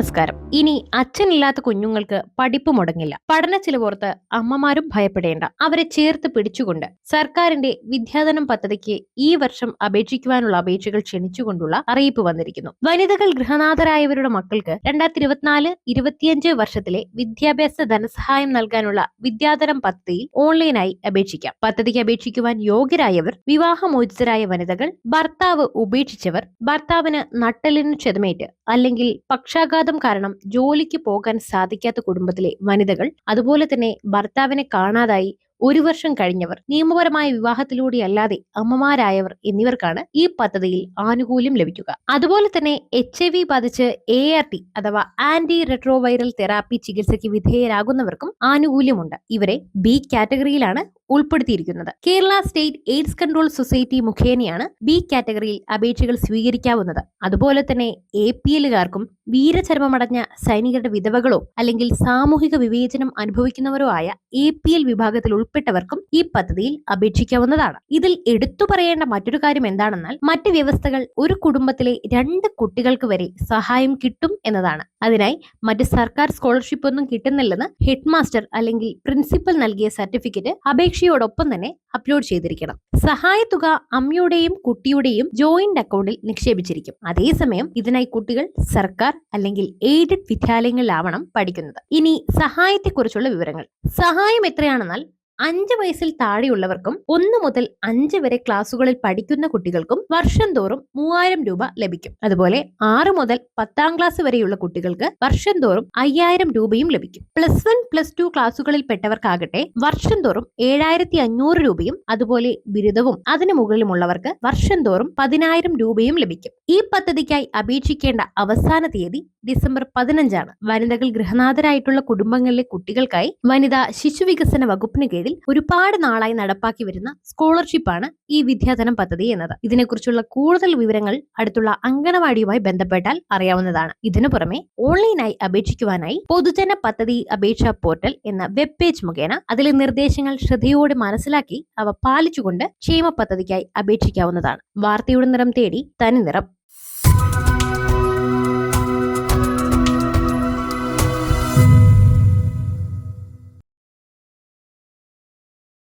നമസ്കാരം. ഇനി അച്ഛനില്ലാത്ത കുഞ്ഞുങ്ങൾക്ക് പഠിപ്പ് മുടങ്ങില്ല. പഠന ചിലവോർത്ത് അമ്മമാരും ഭയപ്പെടേണ്ട. അവരെ ചേർത്ത് പിടിച്ചുകൊണ്ട് സർക്കാരിന്റെ വിദ്യാധനം പദ്ധതിക്ക് ഈ വർഷം അപേക്ഷിക്കുവാനുള്ള അപേക്ഷകൾ ക്ഷണിച്ചുകൊണ്ടുള്ള അറിയിപ്പ് വന്നിരിക്കുന്നു. വനിതകൾ ഗൃഹനാഥരായവരുടെ മക്കൾക്ക് രണ്ടായിരത്തി ഇരുപത്തിനാല് ഇരുപത്തിയഞ്ച് വർഷത്തിലെ വിദ്യാഭ്യാസ ധനസഹായം നൽകാനുള്ള വിദ്യാധനം പദ്ധതിയിൽ ഓൺലൈനായി അപേക്ഷിക്കാം. പദ്ധതിക്ക് അപേക്ഷിക്കുവാൻ യോഗ്യരായവർ വിവാഹമോചിതരായ വനിതകൾ ഭർത്താവ് ഉപേക്ഷിച്ചവർ ഭർത്താവിന് നട്ടലിന് ക്ഷതമേറ്റ് അല്ലെങ്കിൽ പക്ഷാഘാതം കാരണം ജോലിക്ക് പോകാൻ സാധിക്കാത്ത കുടുംബത്തിലെ വനിതകൾ അതുപോലെ തന്നെ ഭർത്താവിനെ കാണാതായി ഒരു വർഷം കഴിഞ്ഞവർ നിയമപരമായ വിവാഹത്തിലൂടെ അല്ലാതെ അമ്മമാരായവർ എന്നിവർക്കാണ് ഈ പദ്ധതിയിൽ ആനുകൂല്യം ലഭിക്കുക. അതുപോലെ തന്നെ എച്ച് ഐ വി ബാധിച്ച് എ ആർ ടി അഥവാ ആന്റി റെട്രോവൈറൽ തെറാപ്പി ചികിത്സയ്ക്ക് വിധേയരാകുന്നവർക്കും ആനുകൂല്യമുണ്ട്. ഇവരെ ബി കാറ്റഗറിയിലാണ് ഉൾപ്പെടുത്തിയിരിക്കുന്നത്. Kerala state AIDS control society മുഖേനയാണ് ബി കാറ്റഗറിയിൽ അപേക്ഷകൾ സ്വീകരിക്കാവുന്നത്. അതുപോലെ തന്നെ എ പി എല്ലുകാർക്കും വീരചർമ്മമടഞ്ഞ സൈനികരുടെ വിധവകളോ അല്ലെങ്കിൽ സാമൂഹിക വിവേചനം അനുഭവിക്കുന്നവരോ ആയ എ പി എൽ വിഭാഗത്തിൽ ഉൾപ്പെട്ടവർക്കും ഈ പദ്ധതിയിൽ അപേക്ഷിക്കാവുന്നതാണ്. ഇതിൽ എടുത്തു പറയേണ്ട മറ്റൊരു കാര്യം എന്താണെന്നാൽ മറ്റ് വ്യവസ്ഥകൾ ഒരു കുടുംബത്തിലെ രണ്ട് കുട്ടികൾക്ക് വരെ സഹായം കിട്ടും എന്നതാണ്. അതിനായി മറ്റ് സർക്കാർ സ്കോളർഷിപ്പ് ഒന്നും കിട്ടുന്നില്ലെന്ന് ഹെഡ് മാസ്റ്റർ അല്ലെങ്കിൽ പ്രിൻസിപ്പൽ നൽകിയ സർട്ടിഫിക്കറ്റ് അപേക്ഷയോടൊപ്പം തന്നെ അപ്ലോഡ് ചെയ്തിരിക്കണം. സഹായത്തുക അമ്മയുടെയും കുട്ടിയുടെയും ജോയിന്റ് അക്കൗണ്ടിൽ നിക്ഷേപിച്ചിരിക്കും. അതേസമയം ഇതിനായി കുട്ടികൾ സർക്കാർ അല്ലെങ്കിൽ എയ്ഡഡ് വിദ്യാലയങ്ങളിലാവണം പഠിക്കുന്നത്. ഇനി സഹായത്തെക്കുറിച്ചുള്ള വിവരങ്ങൾ. സഹായം എത്രയാണെന്നാൽ അഞ്ച് വയസ്സിൽ താഴെയുള്ളവർക്കും ഒന്ന് മുതൽ അഞ്ച് വരെ ക്ലാസുകളിൽ പഠിക്കുന്ന കുട്ടികൾക്കും വർഷം തോറും മൂവായിരം രൂപ ലഭിക്കും. അതുപോലെ ആറ് മുതൽ പത്താം ക്ലാസ് വരെയുള്ള കുട്ടികൾക്ക് വർഷം തോറും അയ്യായിരം രൂപയും ലഭിക്കും. പ്ലസ് വൺ പ്ലസ് ടു ക്ലാസുകളിൽ പെട്ടവർക്കാകട്ടെ വർഷം തോറും ഏഴായിരത്തി അഞ്ഞൂറ് രൂപയും അതുപോലെ ബിരുദവും അതിനു മുകളിലുമുള്ളവർക്ക് വർഷം തോറും പതിനായിരം രൂപയും ലഭിക്കും. ഈ പദ്ധതിക്കായി അപേക്ഷിക്കേണ്ട അവസാന തീയതി ഡിസംബർ പതിനഞ്ചാണ്. വനിതകൾ ഗൃഹനാഥരായിട്ടുള്ള കുടുംബങ്ങളിലെ കുട്ടികൾക്കായി വനിതാ ശിശുവികസന വകുപ്പിന് കീഴിൽ ഒരുപാട് നാളായി നടപ്പാക്കി വരുന്ന സ്കോളർഷിപ്പാണ് ഈ വിദ്യാധനം പദ്ധതി എന്നത്. ഇതിനെക്കുറിച്ചുള്ള കൂടുതൽ വിവരങ്ങൾ അടുത്തുള്ള അംഗനവാടിയുമായി ബന്ധപ്പെട്ടാൽ അറിയാവുന്നതാണ്. ഇതിനു പുറമെ ഓൺലൈനായി അപേക്ഷിക്കുവാനായി പൊതുജന പദ്ധതി അപേക്ഷാ പോർട്ടൽ എന്ന വെബ് പേജ് മുഖേന അതിലെ നിർദ്ദേശങ്ങൾ ശ്രദ്ധയോടെ മനസ്സിലാക്കി അവ പാലിച്ചുകൊണ്ട് ക്ഷേമ പദ്ധതിക്കായി അപേക്ഷിക്കാവുന്നതാണ്. വാർത്തയുടെ നിറം തേടി തനി നിറം.